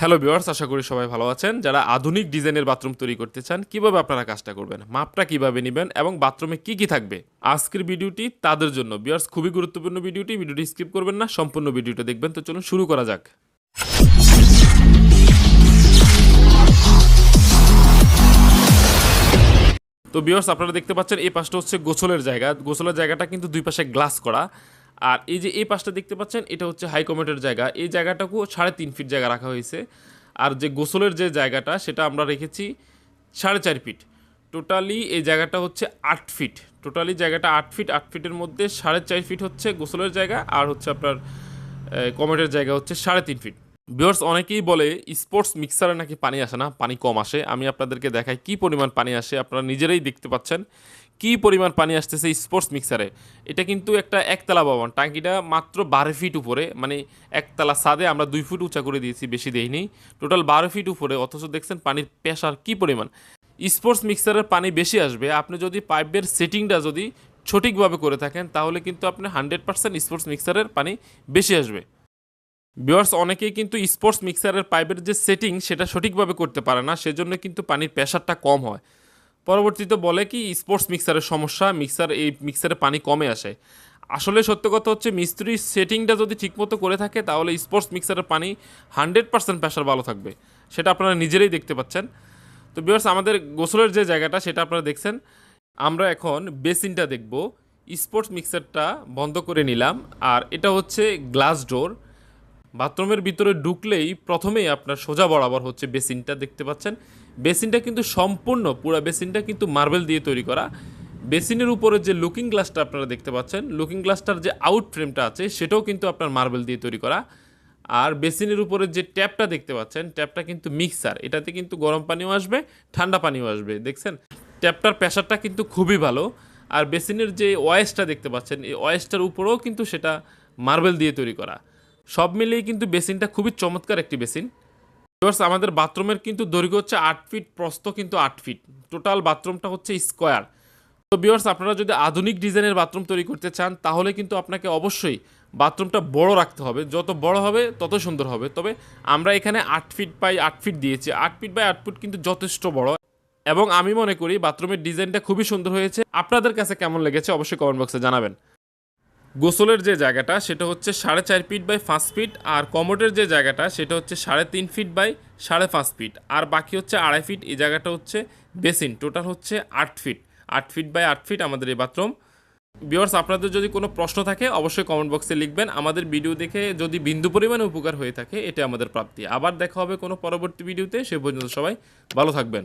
Hello viewers আশা করি সবাই ভালো আছেন। যারা আধুনিক ডিজাইনের বাথরুম তৈরি করতে চান, কীভাবে আপনারা কাজটা করবেন? মাপটা কীভাবে নেবেন? এবং বাথরুমে কি কি থাকবে? আজকের ভিডিওটি তাদের জন্য। ভিউয়ার্স খুবই গুরুত্বপূর্ণ ভিডিওটি। ভিডিওটি স্কিপ করবেন না, সম্পূর্ণ ভিডিওটা দেখবেন। তো চলুন শুরু করা যাক। তো বিয়ার্স আপনারা দেখতে পাচ্ছেন, এই পাশটা হচ্ছে গোসলের জায়গা। গোসলের জায়গাটা কিন্তু দুই পাশে গ্লাস করা। আর এই যে এই পাশটা দেখতে পাচ্ছেন, এটা হচ্ছে হাই কমেটের জায়গা। এই জায়গাটাকেও সাড়ে তিন ফিট জায়গা রাখা হয়েছে। আর যে গোসলের যে জায়গাটা, সেটা আমরা রেখেছি সাড়ে চার ফিট। টোটালি এই জায়গাটা হচ্ছে আট ফিট। টোটালি জায়গাটা আট ফিট। আট ফিটের মধ্যে সাড়ে চার ফিট হচ্ছে গোসলের জায়গা, আর হচ্ছে আপনার কমেটের জায়গা হচ্ছে সাড়ে তিন ফিট। বিয়ার্স অনেকেই বলে স্পোর্টস মিক্সারে নাকি পানি আসে না, পানি কম আসে। আমি আপনাদেরকে দেখাই কি পরিমাণ পানি আসে, আপনারা নিজেরাই দেখতে পাচ্ছেন কি পরিমাণ পানি আসতেছে স্পোর্টস মিক্সারে এটা কিন্তু একটা একতলা ভবন, টাঙ্কিটা মাত্র বারো ফিট উপরে মানে একতলা সাদে আমরা দুই ফুট উঁচা করে দিয়েছি, বেশি দেইনি টোটাল বারো ফিট উপরে, অথচ দেখছেন পানির প্রেশার কি পরিমাণ। স্পোর্টস মিক্সারের পানি বেশি আসবে, আপনি যদি পাইপের সেটিংটা যদি সঠিকভাবে করে থাকেন, তাহলে কিন্তু আপনি হান্ড্রেড পার্সেন্ট স্পোর্টস মিক্সারের পানি বেশি আসবে। বিয়ার্স অনেকেই কিন্তু স্পোর্টস মিক্সারের পাইপের যে সেটিং সেটা সঠিকভাবে করতে পারে না, সেজন্য কিন্তু পানির প্রেশারটা কম হয়। পরবর্তীতে বলে কি স্পোর্টস মিক্সারের সমস্যা মিক্সার এই মিক্সারে পানি কমে আসে। আসলে সত্য কথা হচ্ছে মিস্ত্রির সেটিংটা যদি ঠিকমতো করে থাকে, তাহলে স্পোর্টস মিক্সারের পানি হান্ড্রেড পার্সেন্ট প্রেশার ভালো থাকবে। সেটা আপনারা নিজেরাই দেখতে পাচ্ছেন। তো বিয়ার্স আমাদের গোসলের যে জায়গাটা, সেটা আপনারা দেখছেন। আমরা এখন বেসিনটা দেখব। স্পোর্টস মিক্সারটা বন্ধ করে নিলাম। আর এটা হচ্ছে গ্লাস ডোর বাথরুমের ভিতরে ঢুকলেই প্রথমেই আপনার সোজা বরাবর হচ্ছে বেসিনটা দেখতে পাচ্ছেন। বেসিনটা কিন্তু সম্পূর্ণ, পুরো বেসিনটা কিন্তু মার্বেল দিয়ে তৈরি করা। বেসিনের উপরে যে লুকিং গ্লাসটা আপনারা দেখতে পাচ্ছেন, লুকিং গ্লাসটার যে আউট ফ্রেমটা আছে, সেটাও কিন্তু আপনার মার্বেল দিয়ে তৈরি করা। আর বেসিনের উপরে যে ট্যাপটা দেখতে পাচ্ছেন, ট্যাপটা কিন্তু মিক্সার। এটাতে কিন্তু গরম পানিও আসবে, ঠান্ডা পানিও আসবে, দেখছেন? ট্যাপটার প্রেশারটা কিন্তু খুবই ভালো। আর বেসিনের যে ওয়েসটা দেখতে পাচ্ছেন, এই ওয়েসটার উপরেও কিন্তু সেটা মার্বেল দিয়ে তৈরি করা। সব মিলিয়ে কিন্তু বেসিনটা খুবই চমৎকার একটি বেসিন। ভিউয়ার্স আমাদের বাথরুমের কিন্তু দৈর্ঘ্য হচ্ছে আট ফিট, প্রস্থ কিন্তু আট ফিট। টোটাল বাথরুমটা হচ্ছে স্কোয়ার তো ভিউয়ার্স আপনারা যদি আধুনিক ডিজাইনের বাথরুম তৈরি করতে চান, তাহলে কিন্তু আপনাকে অবশ্যই বাথরুমটা বড় রাখতে হবে। যত বড় হবে, তত সুন্দর হবে। তবে আমরা এখানে আট ফিট বাই আট ফিট দিয়েছি। আট ফিট বাই আট ফিট কিন্তু যথেষ্ট বড়। এবং আমি মনে করি, বাথরুমের ডিজাইনটা খুবই সুন্দর হয়েছে। আপনাদের কাছে কেমন লেগেছে, অবশ্যই কমেন্ট বক্সে জানাবেন। গোসলের যে জায়গাটা, সেটা হচ্ছে সাড়ে চার ফিট বাই পাঁচ ফিট, আর কমোডের যে জায়গাটা, সেটা হচ্ছে সাড়ে তিন ফিট বাই সাড়ে পাঁচ ফিট, আর বাকি হচ্ছে আড়াই ফিট, এই জায়গাটা হচ্ছে বেসিন, টোটাল হচ্ছে আট ফিট আট ফিট বাই আট ফিট আমাদের এই বাথরুম। ভিওয়ার্স আপনাদের যদি কোনো প্রশ্ন থাকে, অবশ্যই কমেন্ট বক্সে লিখবেন। আমাদের ভিডিও দেখে যদি বিন্দু পরিমাণে উপকার হয়ে থাকে এটা আমাদের প্রাপ্তি। আবার দেখা হবে কোনো পরবর্তী ভিডিওতে, সে পর্যন্ত সবাই ভালো থাকবেন।